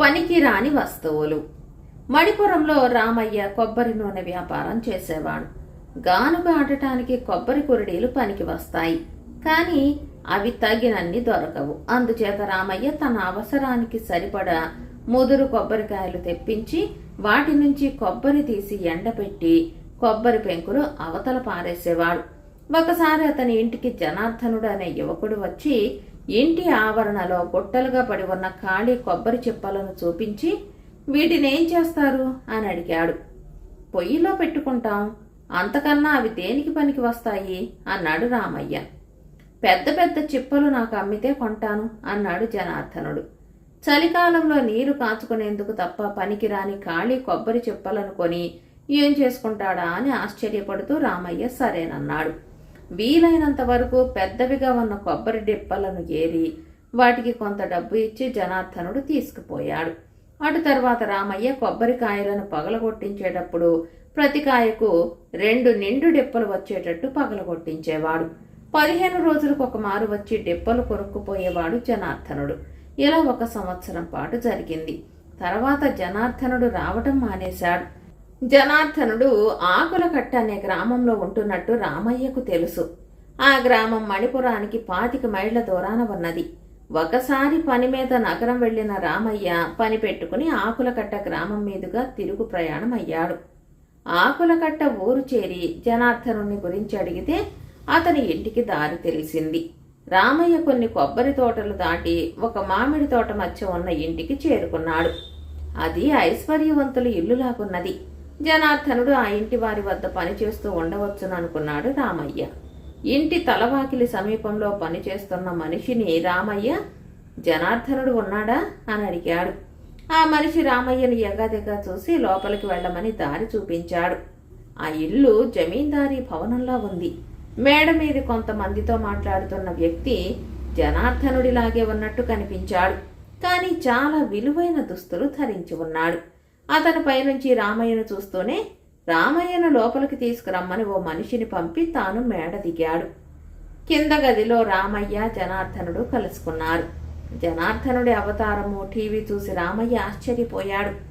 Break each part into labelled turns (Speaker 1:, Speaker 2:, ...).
Speaker 1: పనికిరాని వస్తువులు. మణిపురంలో రామయ్య కొబ్బరి నూనె వ్యాపారం చేసేవాడు. గానుగా ఆడటానికి కొబ్బరి కురడీలు పనికి వస్తాయి. కానీ అవి తగినన్ని దొరకవు. అందుచేత రామయ్య తన అవసరానికి సరిపడా ముదురు కొబ్బరికాయలు తెప్పించి వాటి నుంచి కొబ్బరి తీసి ఎండబెట్టి కొబ్బరి పెంకులు అవతల పారేసేవాడు. ఒకసారి అతని ఇంటికి జనార్దనుడు అనే యువకుడు వచ్చి ఇంటి ఆవరణలో గుట్టలుగా పడి ఉన్న ఖాళీ కొబ్బరి చిప్పలను చూపించి వీటిని ఏం చేస్తారు? అని అడిగాడు. పొయ్యిలో పెట్టుకుంటాం. అంతకన్నా అవి దేనికి పనికి వస్తాయి? అన్నాడు రామయ్య. పెద్ద పెద్ద చిప్పలు నాకు అమ్మితే కొంటాను అన్నాడు జనార్దనుడు. చలికాలంలో నీరు కాచుకునేందుకు తప్ప పనికిరాని ఖాళీ కొబ్బరి చిప్పలను కొని ఏం చేసుకుంటాడా అని ఆశ్చర్యపడుతూ రామయ్య సరేనన్నాడు. వీలైనంత వరకు పెద్దవిగా ఉన్న కొబ్బరి డిప్పలను ఏరి వాటికి కొంత డబ్బు ఇచ్చి జనార్దనుడు తీసుకుపోయాడు. అటు తర్వాత రామయ్య కొబ్బరికాయలను పగలగొట్టించేటప్పుడు ప్రతి కాయకు రెండు నిండు డిప్పలు వచ్చేటట్టు పగలగొట్టించేవాడు. పదిహేను రోజులకు ఒక మారు వచ్చి డిప్పలు కొరుక్కుపోయేవాడు జనార్దనుడు. ఇలా ఒక సంవత్సరం పాటు జరిగింది. తర్వాత జనార్దనుడు రావటం మానేశాడు. జనార్దనుడు ఆకులకట్ట అనే గ్రామంలో ఉంటున్నట్టు రామయ్యకు తెలుసు. ఆ గ్రామం మణిపురానికి పాతిక మైళ్ళ దూరాన ఉన్నది. ఒకసారి పని మీద నగరం వెళ్ళిన రామయ్య పని పెట్టుకుని ఆకులకట్ట గ్రామం మీదుగా తిరుగు ప్రయాణం అయ్యాడు ఆకులకట్ట ఊరు చేరి జనార్దనుని గురించి అడిగితే అతని ఇంటికి దారి తెలిసింది. రామయ్య కొన్ని కొబ్బరి తోటలు దాటి ఒక మామిడి తోట మధ్య ఉన్న ఇంటికి చేరుకున్నాడు. అది ఐశ్వర్యవంతుల ఇల్లులాగున్నది. జనార్దనుడు ఆ ఇంటి వారి వద్ద పనిచేస్తూ ఉండవచ్చును అనుకున్నాడు రామయ్య. ఇంటి తలవాకిలి సమీపంలో పనిచేస్తున్న మనిషిని రామయ్య జనార్దనుడు ఉన్నాడా? అని అడిగాడు. ఆ మనిషి రామయ్యను ఎగాదిగా చూసి లోపలికి వెళ్ళమని దారి చూపించాడు. ఆ ఇల్లు జమీందారీ భవనంలో ఉంది. మేడ మీద కొంతమందితో మాట్లాడుతున్న వ్యక్తి జనార్దనుడిలాగే ఉన్నట్టు కనిపించాడు. కానీ చాలా విలువైన దుస్తులు ధరించి ఉన్నాడు. అతని పైనుంచి రామయ్యను చూస్తూనే రామయ్యను లోపలికి తీసుకురమ్మని ఓ మనిషిని పంపి తాను మేడ దిగాడు. కింద గదిలో రామయ్య జనార్దనుడు కలుసుకున్నారు. జనార్దనుడి అవతారము టీవీ చూసి రామయ్య ఆశ్చర్యపోయాడు.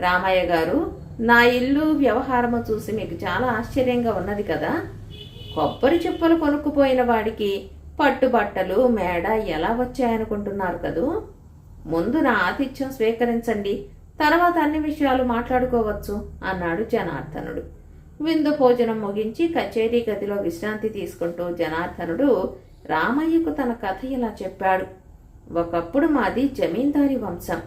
Speaker 1: రామయ్య గారు నా ఇల్లు వ్యవహారము చూసి మీకు చాలా ఆశ్చర్యంగా ఉన్నది కదా. కొబ్బరి చెప్పులు కొనుక్కుపోయిన వాడికి పట్టుబట్టలు మేడ ఎలా వచ్చాయనుకుంటున్నారు కదూ? ముందు నా ఆతిథ్యం స్వీకరించండి. తర్వాత అన్ని విషయాలు మాట్లాడుకోవచ్చు అన్నాడు జనార్దనుడు. విందు భోజనం ముగించి కచేరీ గదిలో విశ్రాంతి తీసుకుంటూ జనార్దనుడు రామయ్యకు తన కథ ఇలా చెప్పాడు. ఒకప్పుడు మాది జమీందారి వంశం.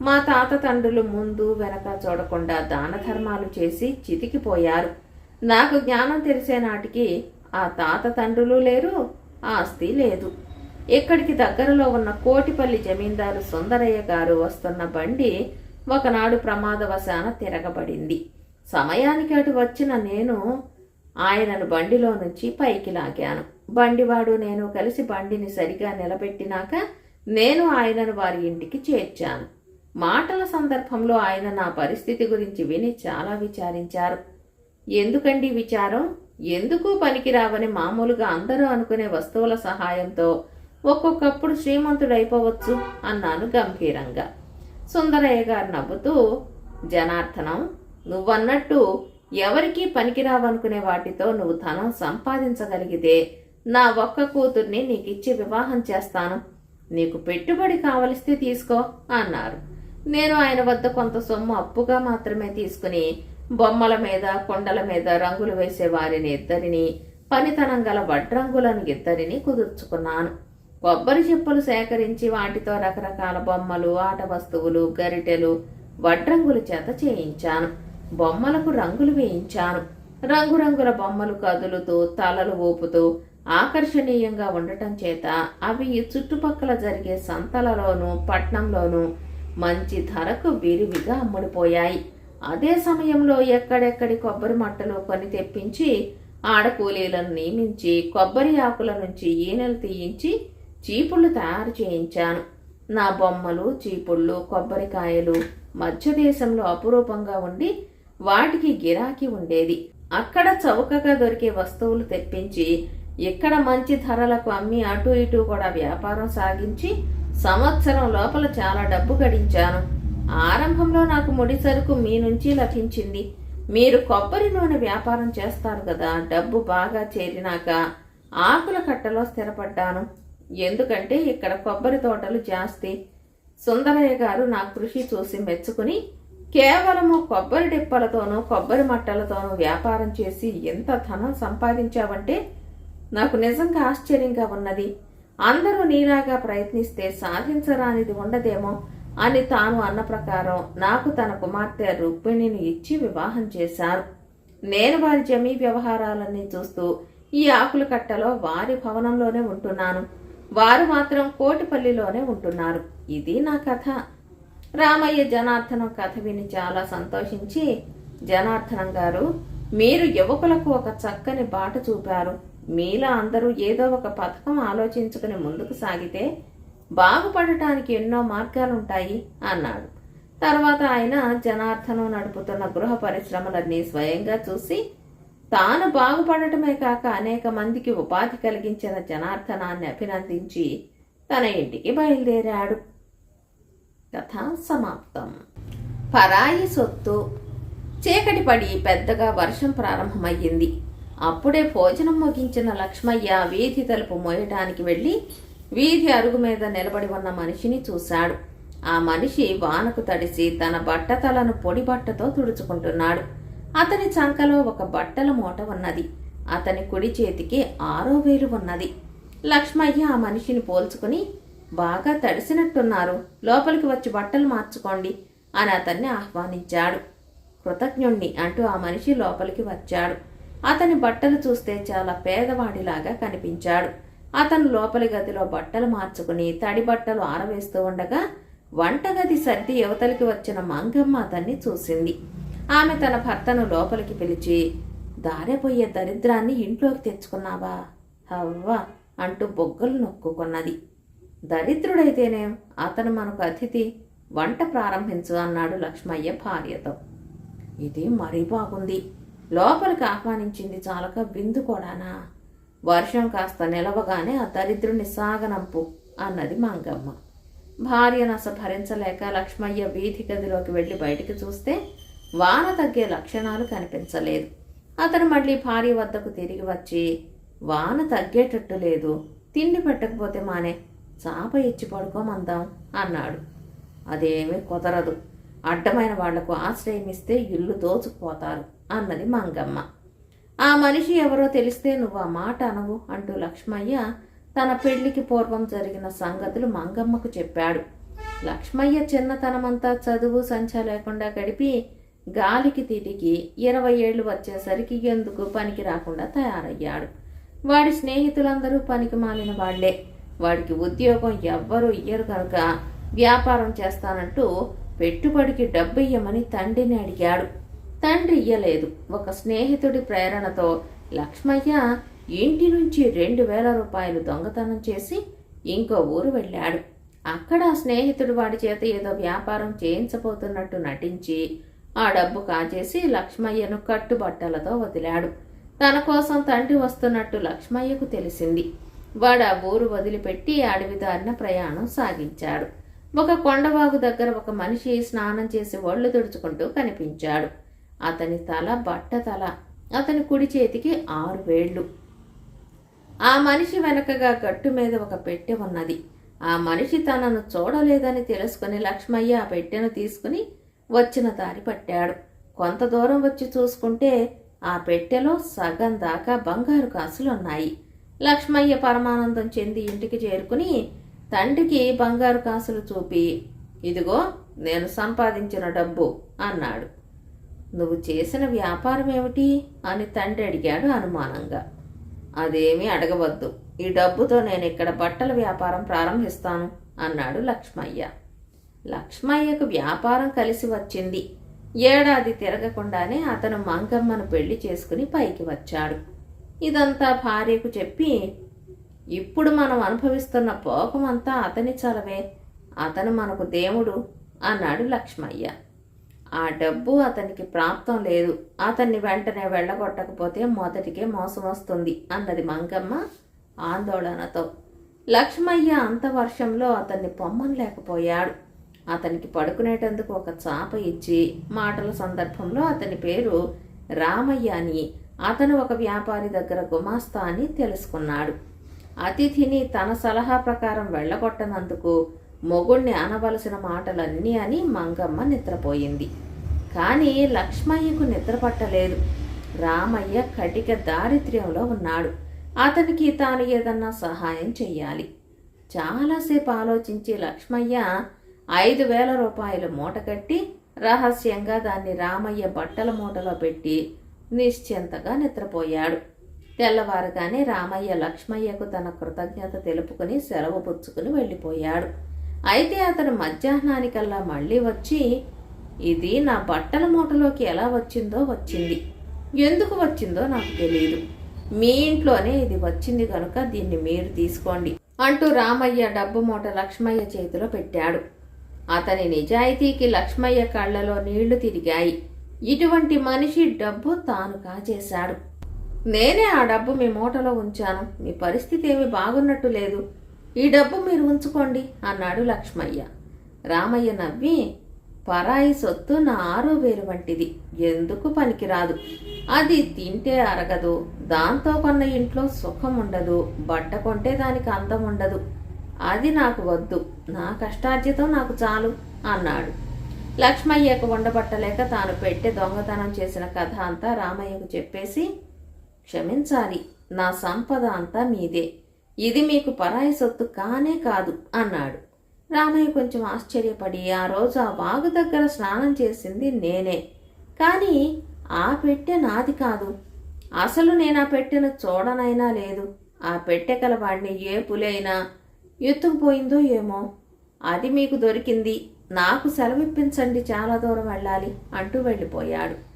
Speaker 1: మా తాత తండ్రులు ముందు వెనక చూడకుండా దాన ధర్మాలు చేసి చితికిపోయారు. నాకు జ్ఞానం తెలిసే నాటికి ఆ తాత తండ్రులు లేరు ఆస్తి లేదు. ఇక్కడికి దగ్గరలో ఉన్న కోటిపల్లి జమీందారు సుందరయ్య గారు వస్తున్న బండి ఒకనాడు ప్రమాదవశాన తిరగబడింది. సమయానికి అటు వచ్చిన నేను ఆయనను బండిలో నుంచి పైకి లాగాను. బండివాడు నేను కలిసి బండిని సరిగా నిలబెట్టినాక నేను ఆయనను వారి ఇంటికి చేర్చాను. మాటల సందర్భంలో ఆయన నా పరిస్థితి గురించి విని చాలా విచారించారు. ఎందుకండి విచారం? ఎందుకు పనికిరావని మామూలుగా అందరూ అనుకునే వస్తువుల సహాయంతో ఒక్కొక్కప్పుడు శ్రీమంతుడైపోవచ్చు అన్నాను గంభీరంగా. సుందరయ్య గారు నవ్వుతూ జనార్దనం నువ్వన్నట్టు ఎవరికీ పనికిరావనుకునే వాటితో నువ్వు ధనం సంపాదించగలిగితే నా ఒక్క కూతుర్ని నీకిచ్చి వివాహం చేస్తాను. నీకు పెట్టుబడి కావలిస్తే తీసుకో అన్నారు. నేను ఆయన వద్ద కొంత సొమ్ము అప్పుగా మాత్రమే తీసుకుని బొమ్మల మీద కొండల మీద రంగులు వేసే వారిని ఇద్దరిని పనితనం గల వడ్రంగులను ఇద్దరిని కుదుర్చుకున్నాను. కొబ్బరి చెప్పులు సేకరించి వాటితో రకరకాల బొమ్మలు ఆట వస్తువులు గరిటెలు వడ్రంగుల చేత చేయించాను. బొమ్మలకు రంగులు వేయించాను. రంగురంగుల బొమ్మలు కదులుతూ తలలు ఊపుతూ ఆకర్షణీయంగా ఉండటం చేత అవి చుట్టుపక్కల జరిగే సంతలలోనూ పట్నంలోనూ మంచి ధరకు విరివిగా అమ్ముడుపోయాయి. అదే సమయంలో ఎక్కడెక్కడి కొబ్బరి మట్టలు కొని తెప్పించి ఆడకూలీలను నియమించి కొబ్బరి ఆకుల నుంచి ఈనెలు తీయించి చీపుళ్ళు తయారు చేయించాను. నా బొమ్మలు చీపుళ్ళు కొబ్బరికాయలు మధ్య దేశంలో అపురూపంగా ఉండి వాటికి గిరాకీ ఉండేది. అక్కడ చౌకగా దొరికే వస్తువులు తెప్పించి ఇక్కడ మంచి ధరలకు అమ్మి అటు ఇటు కూడా వ్యాపారం సాగించి సంవత్సరం లోపల చాలా డబ్బు గడించాను. ఆరంభంలో నాకు ముడి సరుకు మీ నుంచి లభించింది. మీరు కొబ్బరి నూనె వ్యాపారం చేస్తారు కదా డబ్బు బాగా చేరినాక ఆకుల కట్టలో స్థిరపడ్డాను. ఎందుకంటే ఇక్కడ కొబ్బరి తోటలు జాస్తి. సుందరయ్య గారు నా కృషి చూసి మెచ్చుకుని కేవలము కొబ్బరి డిప్పలతోనూ కొబ్బరి మట్టలతోనూ వ్యాపారం చేసి ఎంత ధనం సంపాదించావంటే నాకు నిజంగా ఆశ్చర్యంగా ఉన్నది. అందరూ నీలాగా ప్రయత్నిస్తే సాధించరానిది ఉండదేమో అని తాను అన్న ప్రకారం నాకు తన కుమార్తె రుక్మిణిని ఇచ్చి వివాహం చేశారు. నేను వారి జమీ వ్యవహారాలన్నీ చూస్తూ ఈ ఆకుల కట్టలో వారి భవనంలోనే ఉంటున్నాను. వారు మాత్రం కోటిపల్లిలోనే ఉంటున్నారు. ఇది నా కథ. రామయ్య జనార్దనం కథ విని చాలా సంతోషించి జనార్దనం గారు మీరు యువకులకు ఒక చక్కని బాట చూపారు. మీలా అందరూ ఏదో ఒక పథకం ఆలోచించుకుని ముందుకు సాగితే బాగుపడటానికి ఎన్నో మార్గాలుంటాయి అన్నాడు. తర్వాత ఆయన జనార్దనం నడుపుతున్న గృహ పరిశ్రమలన్నీ స్వయంగా చూసి తాను బాగుపడటమే కాక అనేక మందికి ఉపాధి కలిగించిన జనార్దనాన్ని అభినందించి తన ఇంటికి బయలుదేరాడు. కథ సమాప్తం. పరాయి సొత్తు. చీకటి పడి పెద్దగా వర్షం ప్రారంభమయ్యింది. అప్పుడే భోజనం ముగించిన లక్ష్మయ్య వీధి తలుపు మోయటానికి వెళ్ళి వీధి అరుగు మీద నిలబడి ఉన్న మనిషిని చూశాడు. ఆ మనిషి వానకు తడిసి తన బట్టతలను పొడి బట్టతో తుడుచుకుంటున్నాడు. అతని చంకలో ఒక బట్టల మూట ఉన్నది. అతని కుడి చేతికి ఆరో వేలు ఉన్నది. లక్ష్మయ్య ఆ మనిషిని పోల్చుకుని బాగా తడిసినట్టున్నారు. లోపలికి వచ్చి బట్టలు మార్చుకోండి అని అతన్ని ఆహ్వానించాడు. కృతజ్ఞుణ్ణి అంటూ ఆ మనిషి లోపలికి వచ్చాడు. అతని బట్టలు చూస్తే చాలా పేదవాడిలాగా కనిపించాడు. అతను లోపలి గదిలో బట్టలు మార్చుకుని తడి బట్టలు ఆరవేస్తూ ఉండగా వంటగది సర్ది యువతలకి వచ్చిన మంగమ్మ అతన్ని చూసింది. ఆమె తన భర్తను లోపలికి పిలిచి దారెపోయే దరిద్రాన్ని ఇంట్లోకి తెచ్చుకున్నావా? అవ్వా అంటూ బొగ్గలు నొక్కుకున్నది. దరిద్రుడైతేనే అతను మనకు అతిథి వంట ప్రారంభించు అన్నాడు లక్ష్మయ్య భార్యతో. ఇది మరీ బాగుంది. లోపలికి ఆహ్వానించింది చాలక విందు కూడానా? వర్షం కాస్త నిలవగానే ఆ దరిద్రుని సాగనంపు అన్నది మంగమ్మ. భార్య నస భరించలేక లక్ష్మయ్య వీధి గదిలోకి వెళ్ళి బయటికి చూస్తే వాన తగ్గే లక్షణాలు కనిపించలేదు. అతను మళ్ళీ భార్య వద్దకు తిరిగి వచ్చి వాన తగ్గేటట్టు లేదు. తిండి పెట్టకపోతే మానే చాప ఇచ్చి పడుకోమందాం అన్నాడు. అదేమీ కుదరదు. అడ్డమైన వాళ్ళకు ఆశ్రయం ఇస్తే ఇల్లు దోచుకుపోతారు అన్నది మంగమ్మ. ఆ మనిషి ఎవరో తెలిస్తే నువ్వు ఆ మాట అనవు అంటూ లక్ష్మయ్య తన పెళ్ళికి పూర్వం జరిగిన సంగతులు మంగమ్మకు చెప్పాడు. లక్ష్మయ్య చిన్నతనమంతా చదువు సంచ లేకుండా గడిపి గాలికి తిరిగి ఇరవై ఏళ్ళు వచ్చేసరికి ఎందుకు పనికి రాకుండా తయారయ్యాడు. వాడి స్నేహితులందరూ పనికి మాలిన వాళ్ళే. వాడికి ఉద్యోగం ఎవ్వరూ ఇయ్యరు కనుక వ్యాపారం చేస్తానంటూ పెట్టుబడికి డబ్బు ఇయ్యమని తండ్రిని అడిగాడు. తండ్రి ఇయ్యలేదు. ఒక స్నేహితుడి ప్రేరణతో లక్ష్మయ్య ఇంటి నుంచి రెండు వేల రూపాయలు దొంగతనం చేసి ఇంకో ఊరు వెళ్ళాడు. అక్కడ స్నేహితుడు వాడి చేత ఏదో వ్యాపారం చేయించబోతున్నట్టు నటించి ఆ డబ్బు కాజేసి లక్ష్మయ్యను కట్టుబట్టలతో వదిలాడు. తన కోసం తండ్రి వస్తున్నట్టు లక్ష్మయ్యకు తెలిసింది. వాడు ఆ ఊరు వదిలిపెట్టి అడవి దారిన ప్రయాణం సాగించాడు. ఒక కొండవాగు దగ్గర ఒక మనిషి స్నానం చేసి ఒళ్ళు తుడుచుకుంటూ కనిపించాడు. అతని తల బట్ట తల అతని కుడి చేతికి ఆరు వేళ్ళు ఆ మనిషి వెనకగా గట్టు మీద ఒక పెట్టె ఉన్నది. ఆ మనిషి తనను చూడలేదని తెలుసుకుని లక్ష్మయ్య ఆ పెట్టెను తీసుకుని వచ్చిన దారి పట్టాడు. కొంత దూరం వచ్చి చూసుకుంటే ఆ పెట్టెలో సగం దాకా బంగారు కాసులున్నాయి. లక్ష్మయ్య పరమానందం చెంది ఇంటికి చేరుకుని తండ్రికి బంగారు కాసులు చూపి ఇదిగో నేను సంపాదించిన డబ్బు అన్నాడు. నువ్వు చేసిన వ్యాపారం ఏమిటి? అని తండ్రి అడిగాడు అనుమానంగా. అదేమీ అడగవద్దు. ఈ డబ్బుతో నేను ఇక్కడ బట్టల వ్యాపారం ప్రారంభిస్తాను అన్నాడు లక్ష్మయ్య. లక్ష్మయ్యకు వ్యాపారం కలిసి వచ్చింది. ఏడాది తిరగకుండానే అతను మంగమ్మను పెళ్ళి చేసుకుని పైకి వచ్చాడు. ఇదంతా భార్యకు చెప్పి ఇప్పుడు మనం అనుభవిస్తున్న పోకమంతా అతని చలవే. అతను మనకు దేవుడు అన్నాడు లక్ష్మయ్య. ఆ డబ్బు అతనికి ప్రాప్తం లేదు. అతన్ని వెంటనే వెళ్ళగొట్టకపోతే మొదటికే మోసం వస్తుంది అన్నది మంగమ్మ ఆందోళనతో. లక్ష్మయ్య అంత వర్షంలో అతన్ని పొమ్మనలేకపోయాడు. అతనికి పడుకునేటందుకు ఒక చాప ఇచ్చి మాటల సందర్భంలో అతని పేరు రామయ్య అని. అతను ఒక వ్యాపారి దగ్గర గుమాస్తా అని తెలుసుకున్నాడు. అతిథిని తన సలహా ప్రకారం వెళ్ళగొట్టనందుకు మొగుణ్ణి అనవలసిన మాటలన్నీ అని మంగమ్మ నిద్రపోయింది. కానీ లక్ష్మయ్యకు నిద్రపట్టలేదు రామయ్య కటిక దారిద్ర్యంలో ఉన్నాడు. అతనికి తాను ఏదన్నా సహాయం చెయ్యాలి. చాలాసేపు ఆలోచించి లక్ష్మయ్య ఐదు వేల రూపాయలు మూట కట్టి రహస్యంగా దాన్ని రామయ్య బట్టల మూటలో పెట్టి నిశ్చింతగా నిద్రపోయాడు. తెల్లవారుగానే రామయ్య లక్ష్మయ్యకు తన కృతజ్ఞత తెలుపుకుని సెలవు పుచ్చుకుని వెళ్ళిపోయాడు. అయితే అతను మధ్యాహ్నానికల్లా మళ్ళీ వచ్చి ఇది నా బట్టల మూటలోకి ఎలా వచ్చిందో వచ్చింది. ఎందుకు వచ్చిందో నాకు తెలియదు మీ ఇంట్లోనే ఇది వచ్చింది కనుక దీన్ని మీరు తీసుకోండి అంటూ రామయ్య డబ్బు మూట లక్ష్మయ్య చేతిలో పెట్టాడు. అతని నిజాయితీకి లక్ష్మయ్య కళ్ళలో నీళ్ళు తిరిగాయి. ఇటువంటి మనిషి డబ్బు తాను కాజేశాడు నేనే ఆ డబ్బు మీ మూటలో ఉంచాను. మీ పరిస్థితి ఏమీ బాగున్నట్టు లేదు. ఈ డబ్బు మీరు ఉంచుకోండి అన్నాడు లక్ష్మయ్య. రామయ్య నవ్వి పరాయి సొత్తు నా ఆరో వేలు వంటిది. ఎందుకు పనికిరాదు? అది తింటే అరగదు దాంతో కొన్న ఇంట్లో సుఖం ఉండదు బట్ట కొంటే దానికి అందం ఉండదు అది నాకు వద్దు. నా కష్టార్జితం నాకు చాలు అన్నాడు. లక్ష్మయ్యకు ఉండబట్టలేక తాను పెట్టే దొంగతనం చేసిన కథ అంతా రామయ్యకు చెప్పేసి క్షమించాలి నా సంపద అంతా మీదే. ఇది మీకు పరాయి సొత్తు కానే కాదు అన్నాడు. రామయ్య కొంచెం ఆశ్చర్యపడి ఆ రోజు ఆ వాగు దగ్గర స్నానం చేసింది నేనే. కానీ ఆ పెట్టె నాది కాదు. అసలు నేను ఆ పెట్టెను చూడనైనా లేదు. ఆ పెట్టె కలవాడిని ఏ పులైనా ఎత్తుకుపోయిందో ఏమో. అది మీకు దొరికింది. నాకు సెలవిప్పించండి చాలా దూరం వెళ్ళాలి అంటూ వెళ్ళిపోయాడు.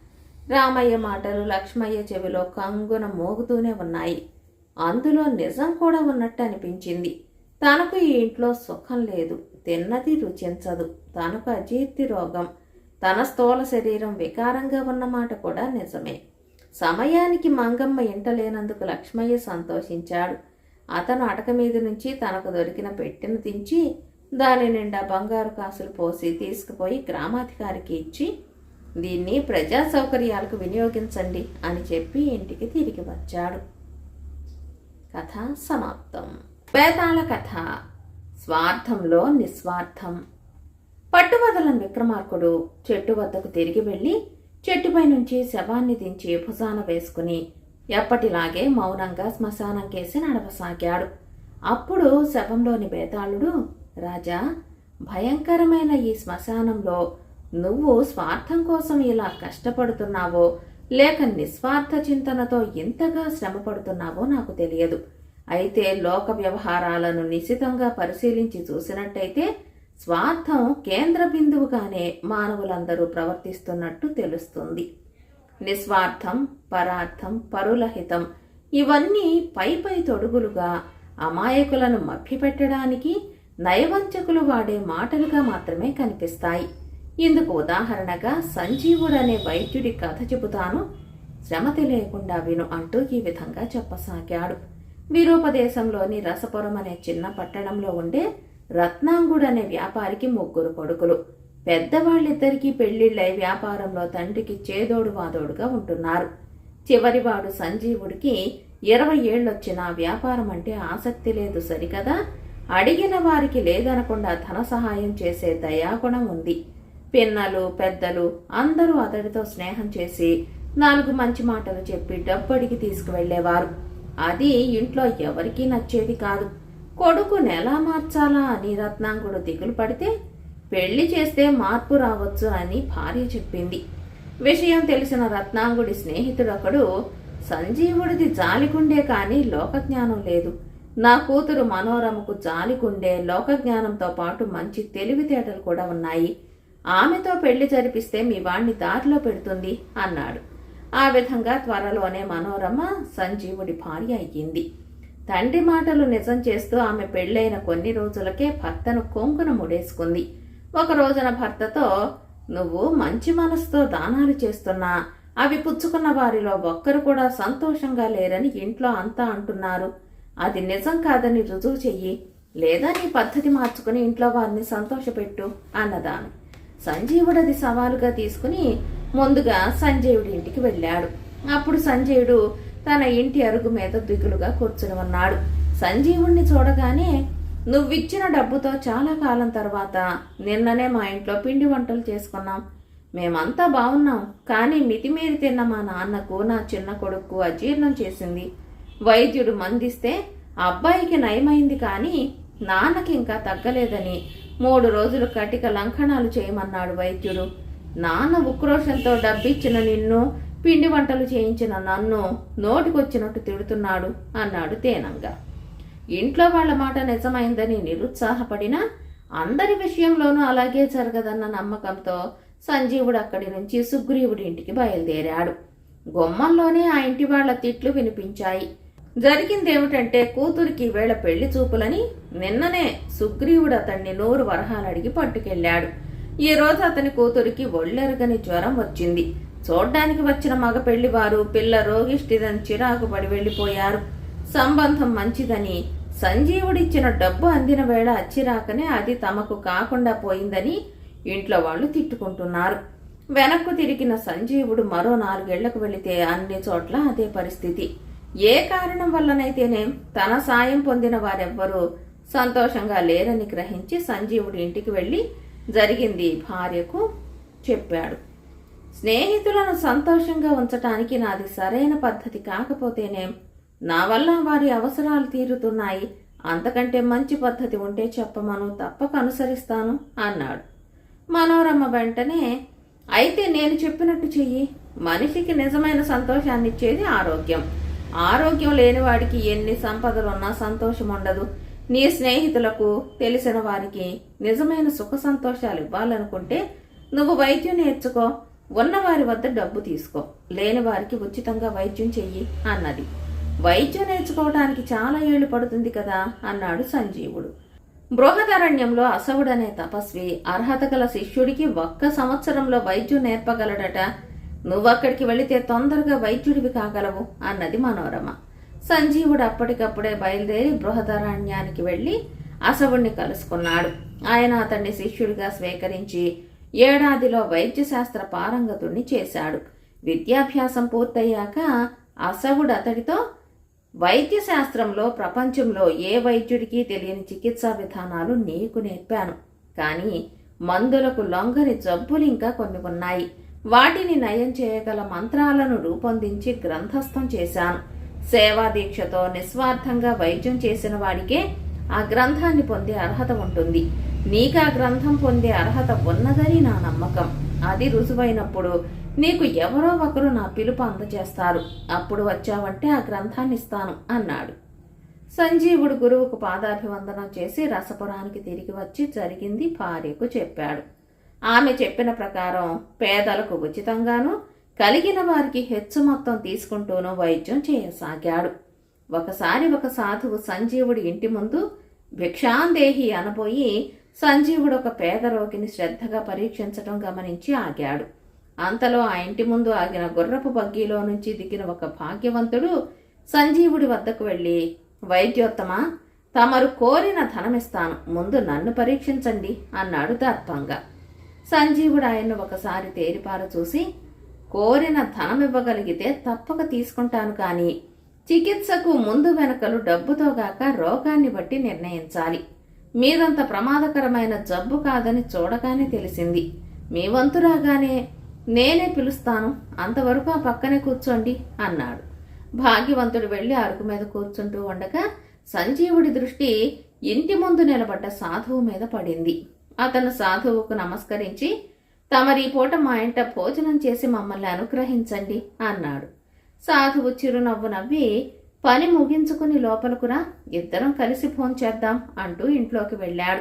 Speaker 1: రామయ్య మాటలు లక్ష్మయ్య చెవిలో కంగున మోగుతూనే ఉన్నాయి. అందులో నిజం కూడా ఉన్నట్టు అనిపించింది. తనకు ఈ ఇంట్లో సుఖం లేదు. తిన్నది రుచించదు. తనకు అజీర్తి రోగం. తన స్థూల శరీరం వికారంగా ఉన్నమాట కూడా నిజమే. సమయానికి మంగమ్మ ఇంట లేనందుకు లక్ష్మయ్య సంతోషించాడు. అతను అటక మీద నుంచి తనకు దొరికిన పెట్టెను దించి దాని నిండా బంగారు కాసులు పోసి తీసుకుపోయి గ్రామాధికారికి ఇచ్చి దీన్ని ప్రజా సౌకర్యాలకు వినియోగించండి అని చెప్పి ఇంటికి తిరిగి వచ్చాడు. కథ సమాప్తం. వేదాల కథ. స్వార్థంలో నిస్వార్థం. పట్టువదలని విక్రమార్కుడు చెట్టు వద్దకు తిరిగి వెళ్ళి చెట్టుపై నుంచి శవాన్ని దించి భుజాన వేసుకుని ఎప్పటిలాగే మౌనంగా శ్మశానం కేసి నడవసాగాడు. అప్పుడు శవంలోని బేతాళుడు రాజా భయంకరమైన ఈ శ్మశానంలో నువ్వు స్వార్థం కోసం ఇలా కష్టపడుతున్నావో లేక నిస్వార్థ చింతనతో ఇంతగా శ్రమపడుతున్నావో నాకు తెలియదు. అయితే లోక వ్యవహారాలను నిశితంగా పరిశీలించి చూసినట్టయితే స్వార్థం కేంద్ర బిందువుగానే మానవులందరూ ప్రవర్తిస్తున్నట్టు తెలుస్తుంది. నిస్వార్థం పరార్థం పరులహితం. ఇవన్నీ పై పై తొడుగులుగా అమాయకులను మభ్యపెట్టడానికి నయవంచకులు వాడే మాటలుగా మాత్రమే కనిపిస్తాయి. ఇందుకు ఉదాహరణగా సంజీవుడనే వైద్యుడి కథ చెబుతాను. శ్రమతి లేకుండా విను అంటూ ఈ విధంగా చెప్పసాగాడు. వీరోపదేశంలోని రసపురం అనే చిన్న పట్టణంలో ఉండే రత్నాంగుడు అనే వ్యాపారికి ముగ్గురు కొడుకులు. పెద్దవాళ్ళిద్దరికీ పెళ్ళిళ్ళై వ్యాపారంలో తండ్రికి చేదోడు వాదోడుగా ఉంటున్నారు. చివరివాడు సంజీవుడికి ఇరవై ఏళ్ళొచ్చిన వ్యాపారం అంటే ఆసక్తి లేదు సరికదా? అడిగిన వారికి లేదనకుండా ధన సహాయం చేసే దయాగుణం ఉంది. పిన్నలు పెద్దలు అందరూ అతడితో స్నేహం చేసి నాలుగు మంచి మాటలు చెప్పి డబ్బడికి తీసుకువెళ్ళేవారు అది ఇంట్లో ఎవరికీ నచ్చేది కాదు. కొడుకు ఎలా మార్చాలా అని రత్నాంగుడు దిగులు పడితే పెళ్ళి చేస్తే మార్పు రావచ్చు అని భార్య చెప్పింది. విషయం తెలిసిన రత్నాంగుడి స్నేహితుడొకడు సంజీవుడిది జాలికుండే కానీ లోకజ్ఞానం లేదు. నా కూతురు మనోరమకు జాలికుండే లోకజ్ఞానంతో పాటు మంచి తెలివితేటలు కూడా ఉన్నాయి. ఆమెతో పెళ్ళి జరిపిస్తే మీ వాణ్ణి దారిలో పెడుతుంది అన్నాడు. ఆ విధంగా త్వరలోనే మనోరమ సంజీవుడి భార్య అయ్యింది. తండ్రి మాటలు నిజం చేస్తూ ఆమె పెళ్ళైన కొన్ని రోజులకే భర్తను కొంకున ముడేసుకుంది. ఒక రోజున భర్తతో నువ్వు మంచి మనసుతో దానాలు చేస్తున్నా అవి పుచ్చుకున్న వారిలో ఒక్కరు కూడా సంతోషంగా లేరని ఇంట్లో అంతా అంటున్నారు. అది నిజం కాదని రుజువు చెయ్యి లేదా నీ పద్ధతి మార్చుకుని ఇంట్లో వారిని సంతోషపెట్టు అన్నదాను సంజీవుడు అది సవాలుగా తీసుకుని ముందుగా సంజయుడి ఇంటికి వెళ్ళాడు. అప్పుడు సంజయుడు తన ఇంటి అరుగు మీద దిగులుగా కూర్చుని ఉన్నాడు. సంజీవుణ్ణి చూడగానే నువ్విచ్చిన డబ్బుతో చాలా కాలం తర్వాత నిన్ననే మా ఇంట్లో పిండి వంటలు చేసుకున్నాం. మేమంతా బాగున్నాం కానీ మితిమీరి తిన్న మా నాన్నకు నా చిన్న కొడుకు అజీర్ణం చేసింది. వైద్యుడు మందిస్తే అబ్బాయికి నయమైంది కానీ నాన్నకి ఇంకా తగ్గలేదని మూడు రోజులు కటిక లంకణాలు చేయమన్నాడు వైద్యుడు. నాన్న ఉక్రోషంతో డబ్బిచ్చిన నిన్ను పిండి వంటలు చేయించిన నన్ను నోటికొచ్చినట్టు తిడుతున్నాడు అన్నాడు తేనంగా. ఇంట్లో వాళ్ళ మాట నిజమైందని నిరుత్సాహపడినా అందరి విషయంలోనూ అలాగే జరగదన్న నమ్మకంతో సంజీవుడు అక్కడి నుంచి సుగ్రీవుడి ఇంటికి బయలుదేరాడు. గుమ్మంలోనే ఆ ఇంటి వాళ్ళ తిట్లు వినిపించాయి. జరిగిందేమిటంటే కూతురికి వేళ పెళ్ళి చూపులని నిన్ననే సుగ్రీవుడు అతన్ని నూరు వరహాలడిగి పట్టుకెళ్ళాడు పట్టుకెళ్ళాడు. ఈ రోజు అతని కూతురికి ఒళ్ళెరగని జ్వరం వచ్చింది. చూడ్డానికి వచ్చిన మగ పెళ్ళివారు పిల్ల రోగిష్టిదని చిరాకు పడి వెళ్ళిపోయారు సంబంధం మంచిదని సంజీవుడిచ్చిన డబ్బు అందిన వేళ అచ్చిరాకనే అది తమకు కాకుండా పోయిందని ఇంట్లో వాళ్ళు తిట్టుకుంటున్నారు. వెనక్కు తిరిగిన సంజీవుడు మరో నాలుగేళ్ళకు వెళితే అన్ని చోట్ల అదే పరిస్థితి. ఏ కారణం వల్లనైతేనేం తన సాయం పొందిన వారెవ్వరూ సంతోషంగా లేరని గ్రహించి సంజీవుడి ఇంటికి వెళ్ళి జరిగింది భార్యకు చెప్పాడు. స్నేహితులను సంతోషంగా ఉంచటానికి నాది సరైన పద్ధతి కాకపోతేనేం నా వల్ల వారి అవసరాలు తీరుతున్నాయి. అంతకంటే మంచి పద్ధతి ఉంటే చెప్పమను తప్పక అనుసరిస్తాను అన్నాడు. మనోరమ వెంటనే అయితే నేను చెప్పినట్టు చెయ్యి. మనిషికి నిజమైన సంతోషాన్ని ఇచ్చేది ఆరోగ్యం ఆరోగ్యం లేనివాడికి ఎన్ని సంపదలున్నా సంతోషం ఉండదు నీ స్నేహితులకు తెలిసిన వారికి నిజమైన సుఖ సంతోషాలు ఇవ్వాలనుకుంటే నువ్వు వైద్యం నేర్చుకో. ఉన్నవారి వద్ద డబ్బు తీసుకో. లేని వారికి ఉచితంగా వైద్యం చెయ్యి అన్నది. వైద్యం నేర్చుకోవటానికి చాలా ఏళ్ళు పడుతుంది కదా అన్నాడు సంజీవుడు. బృహదరణ్యంలో అసవుడనే తపస్వి అర్హత గల శిష్యుడికి ఒక్క సంవత్సరంలో వైద్యం నేర్పగలడట. నువ్వక్కడికి వెళితే తొందరగా వైద్యుడివి కాగలవు అన్నది మనోరమ. సంజీవుడు అప్పటికప్పుడే బయలుదేరి బృహదరణ్యానికి వెళ్ళి అసవుణ్ణి కలుసుకున్నాడు. ఆయన అతన్ని శిష్యుడిగా స్వీకరించి ఏడాదిలో వైద్యశాస్త్ర పారంగతుణ్ణి చేశాడు. విద్యాభ్యాసం పూర్తయ్యాక అసవుడు అతడితో వైద్య శాస్త్రంలో ప్రపంచంలో ఏ వైద్యుడికి తెలియని చికిత్సా విధానాలు నీకు నేర్పాను. కానీ మందులకు లొంగని జబ్బులు ఇంకా కొన్ని ఉన్నాయి. వాటిని నయం చేయగల మంత్రాలను రూపొందించి గ్రంథస్థం చేశాను. సేవా దీక్షతో నిస్వార్థంగా వైద్యం చేసిన వాడికే ఆ గ్రంథాన్ని పొందే అర్హత ఉంటుంది. నీకు ఆ గ్రంథం పొందే అర్హత ఉన్నదని నా నమ్మకం. అది రుజువైనప్పుడు నీకు ఎవరో ఒకరు నా పిలుపు అందజేస్తారు. అప్పుడు వచ్చావంటే ఆ గ్రంథాన్ని ఇస్తాను అన్నాడు. సంజీవుడు గురువుకు పాదాభివందనం చేసి రసపురానికి తిరిగి వచ్చి జరిగింది భార్యకు చెప్పాడు. ఆమె చెప్పిన ప్రకారం పేదలకు ఉచితంగాను కలిగిన వారికి హెచ్చు మొత్తం తీసుకుంటూనూ వైద్యం చేయసాగాడు. ఒకసారి ఒక సాధువు సంజీవుడి ఇంటి ముందు భిక్షాందేహి అనబోయి సంజీవుడు ఒక పేద రోగిని శ్రద్ధగా పరీక్షించడం గమనించి ఆగాడు. అంతలో ఆ ఇంటి ముందు ఆగిన గుర్రపు బగ్గీలో నుంచి దిగిన ఒక భాగ్యవంతుడు సంజీవుడి వద్దకు వెళ్ళి వైద్యోత్తమ తమరు కోరిన ధనమిస్తాను. ముందు నన్ను పరీక్షించండి అన్నాడు దర్పంగా సంజీవుడు ఆయన్ను ఒకసారి తేరిపార చూసి కోరిన ధనం ఇవ్వగలిగితే తప్పక తీసుకుంటాను కానీ చికిత్సకు ముందు వెనకలు డబ్బుతో గాక రోగాన్ని బట్టి నిర్ణయించాలి. మీదంత ప్రమాదకరమైన జబ్బు కాదని చూడగానే తెలిసింది. మీ వంతు రాగానే నేనే పిలుస్తాను అంతవరకు ఆ పక్కనే కూర్చోండి అన్నాడు. భాగ్యవంతుడు వెళ్ళి అరుగు మీద కూర్చుంటూ ఉండగా సంజీవుడి దృష్టి ఇంటి ముందు నిలబడ్డ సాధువు మీద పడింది. అతను సాధువుకు నమస్కరించి తమరి పూట మా ఇంట భోజనం చేసి మమ్మల్ని అనుగ్రహించండి అన్నాడు. సాధువు చిరునవ్వు నవ్వి పని ముగించుకుని లోపలకురా ఇద్దరం కలిసి ఫోన్ చేద్దాం అంటూ ఇంట్లోకి వెళ్ళాడు.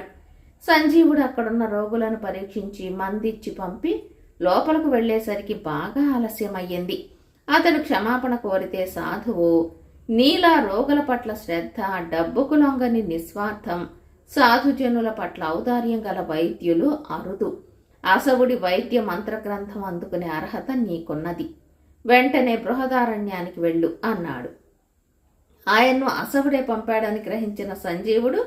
Speaker 1: సంజీవుడు అక్కడున్న రోగులను పరీక్షించి మందిచ్చి పంపి లోపలకు వెళ్ళేసరికి బాగా ఆలస్యమయ్యింది. అతడు క్షమాపణ కోరితే సాధువు నీలా రోగుల పట్ల శ్రద్ధ డబ్బుకు లొంగని నిస్వార్థం సాధుజనుల పట్ల ఔదార్యం గల వైద్యులు అరుదు. అసవుడి వైద్య మంత్రగ్రంథం అందుకునే అర్హత నీకున్నది. వెంటనే బృహదారణ్యానికి వెళ్ళు అన్నాడు. ఆయన్ను అసవుడే పంపాడని గ్రహించిన సంజీవుడు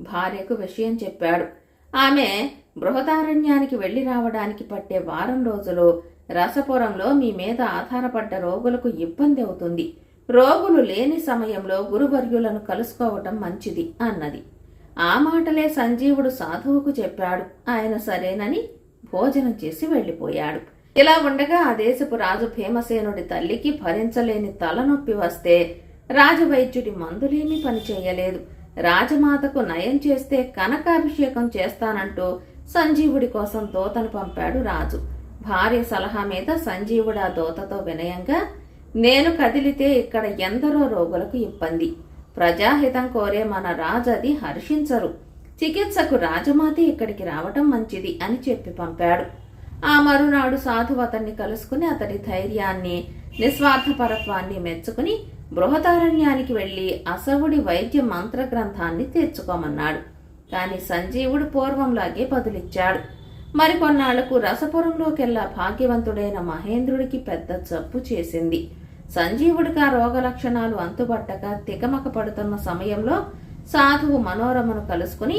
Speaker 1: భార్యకు విషయం చెప్పాడు. ఆమె బృహదారణ్యానికి వెళ్ళి రావడానికి పట్టే వారం రోజులు రసపురంలో మీ మీద ఆధారపడ్డ రోగులకు ఇబ్బంది అవుతుంది. రోగులు లేని సమయంలో గురువర్యులను కలుసుకోవటం మంచిది అన్నది. ఆ మాటలే సంజీవుడు సాధువుకు చెప్పాడు. ఆయన సరేనని భోజనం చేసి వెళ్ళిపోయాడు. ఇలా ఉండగా ఆ దేశపు రాజు భీమసేనుడి తల్లికి భరించలేని తలనొప్పి వస్తే రాజవైద్యుడి మందులేమీ పనిచేయలేదు. రాజమాతకు నయం చేస్తే కనకాభిషేకం చేస్తానంటూ సంజీవుడి కోసం దోతను పంపాడు రాజు. భార్య సలహా మీద సంజీవుడు ఆ దోతతో వినయంగా నేను కదిలితే ఇక్కడ ఎందరో రోగులకు ఇబ్బంది. ప్రజాహితం కోరే మన రాజది హర్షించరు. చికిత్సకు రాజమాత ఇక్కడికి రావటం మంచిది అని చెప్పి పంపాడు. ఆ మరునాడు సాధువు అతన్ని కలుసుకుని అతడి ధైర్యాన్ని నిస్వార్థపరత్వాన్ని మెచ్చుకుని బృహదారణ్యానికి వెళ్ళి అసవుడి వైద్య మంత్ర గ్రంథాన్ని తెచ్చుకోమన్నాడు కాని సంజీవుడు పూర్వంలాగే బదులిచ్చాడు. మరికొన్నాళ్ళకు రసపురంలోకెల్లా భాగ్యవంతుడైన మహేంద్రుడికి పెద్ద జబ్బు చేసింది. సంజీవుడికి ఆ రోగ లక్షణాలు అంతుబట్టక తికమక పడుతున్న సమయంలో సాధువు మనోరమను కలుసుకుని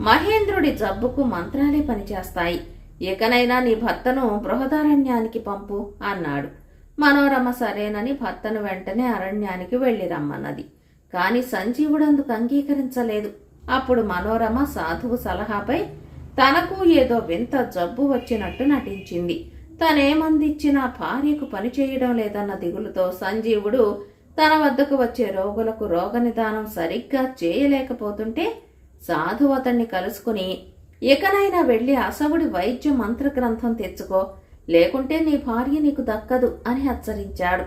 Speaker 1: మహేంద్రుడి జబ్బుకు మంత్రాలే పనిచేస్తాయి. ఇకనైనా నీ భర్తను బృహదారణ్యానికి పంపు అన్నాడు. మనోరమ సరేనని భర్తను వెంటనే అరణ్యానికి వెళ్ళి రమ్మన్నది. కాని సంజీవుడందుకు అంగీకరించలేదు. అప్పుడు మనోరమ సాధువు సలహాపై తనకు ఏదో వింత జబ్బు వచ్చినట్టు నటించింది. తనేమందిచ్చినా భార్యకు పని చేయడం లేదన్న దిగులుతో సంజీవుడు తన వద్దకు వచ్చే రోగులకు రోగ నిదానం సరిగ్గా చేయలేకపోతుంటే సాధువు అతన్ని కలుసుకుని ఇకనైనా వెళ్ళి అసవుడి వైద్య మంత్ర గ్రంథం తెచ్చుకో. లేకుంటే నీ భార్య నీకు దక్కదు అని హెచ్చరించాడు.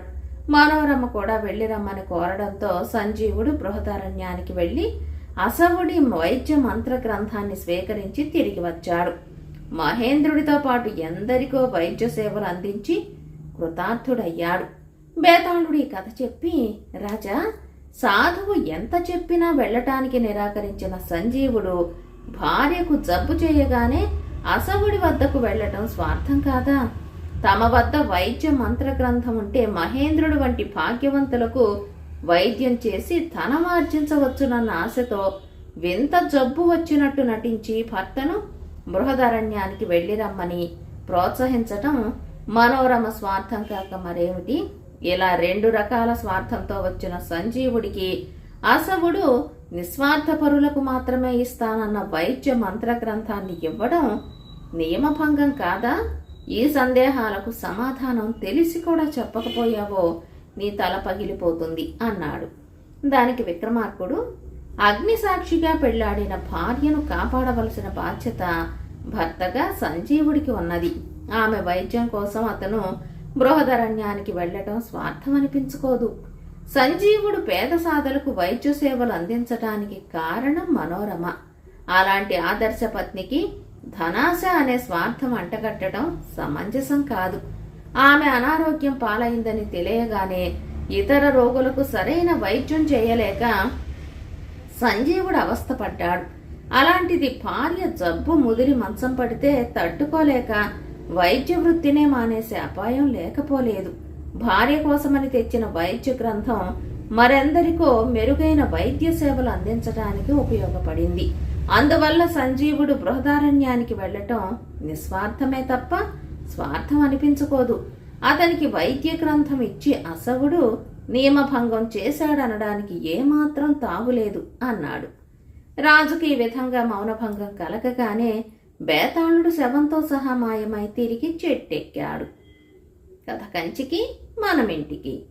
Speaker 1: మనోరమ్మ కూడా వెళ్ళి రమ్మని కోరడంతో సంజీవుడు బృహదారణ్యానికి వెళ్ళి అసవుడి వైద్య మంత్ర గ్రంథాన్ని స్వీకరించి తిరిగి వచ్చాడు. మహేంద్రుడితో పాటు ఎందరికో వైద్య సేవలు అందించి కృతార్థుడయ్యాడు. బేతాళుడు ఈ కథ చెప్పి రాజా సాధువు ఎంత చెప్పినా వెళ్ళటానికి నిరాకరించిన సంజీవుడు భార్యకు జబ్బు చేయగానే అసవుడి వద్దకు వెళ్ళటం స్వార్థం కాదా? తమ వద్ద వైద్య మంత్ర గ్రంథం ఉంటే మహేంద్రుడు వంటి భాగ్యవంతులకు వైద్యం చేసి ధనమార్జించవచ్చునన్న ఆశతో వింత జబ్బు వచ్చినట్టు నటించి భర్తను బృహదరణ్యానికి వెళ్ళి రమ్మని ప్రోత్సహించటం మనోరమ స్వార్థం కాక మరేమిటి? ఇలా రెండు రకాల స్వార్థంతో వచ్చిన సంజీవుడికి అసవుడు నిస్వార్థపరులకు మాత్రమే ఇస్తానన్న వైద్య మంత్ర గ్రంథాన్ని ఇవ్వడం నియమభంగం కాదా? ఈ సందేహాలకు సమాధానం తెలిసి కూడా చెప్పకపోయావో నీ తల పగిలిపోతుంది అన్నాడు. దానికి విక్రమార్కుడు అగ్ని సాక్షిగా పెళ్ళాడిన భార్యను కాపాడవలసిన బాధ్యత భర్తగా సంజీవుడికి ఉన్నది. ఆమె వైద్యం కోసం అతను బృహదరణ్యానికి వెళ్ళటం స్వార్థం అనిపించుకోదు సంజీవుడు పేద సాధలకు వైద్య సేవలు అందించటానికి కారణం మనోరమ. అలాంటి ఆదర్శ పత్నికి ధనాశ అనే స్వార్థం అంటగట్టడం సమంజసం కాదు. ఆమె అనారోగ్యం పాలైందని తెలియగానే ఇతర రోగులకు సరైన వైద్యం చేయలేక సంజీవుడు అవస్థపడ్డాడు. అలాంటిది భార్య జబ్బు ముదిరి మంచం పడితే తట్టుకోలేక వైద్య వృత్తినే మానేసే అపాయం లేకపోలేదు. భార్య కోసమని తెచ్చిన వైద్య గ్రంథం మరెందరికో మెరుగైన వైద్య సేవలు అందించడానికి ఉపయోగపడింది. అందువల్ల సంజీవుడు బృహదారణ్యానికి వెళ్ళటం నిస్వార్థమే తప్ప స్వార్థం అనిపించుకోదు. అతనికి వైద్య గ్రంథం ఇచ్చి అసవుడు నియమభంగం చేశాడనడానికి ఏమాత్రం తావులేదు అన్నాడు. రాజుకి ఈ విధంగా మౌనభంగం కలగగానే బేతాళుడు శవంతో సహా మాయమై తిరిగి చెట్టెక్కాడు. కథ కంచికి మనమింటికి.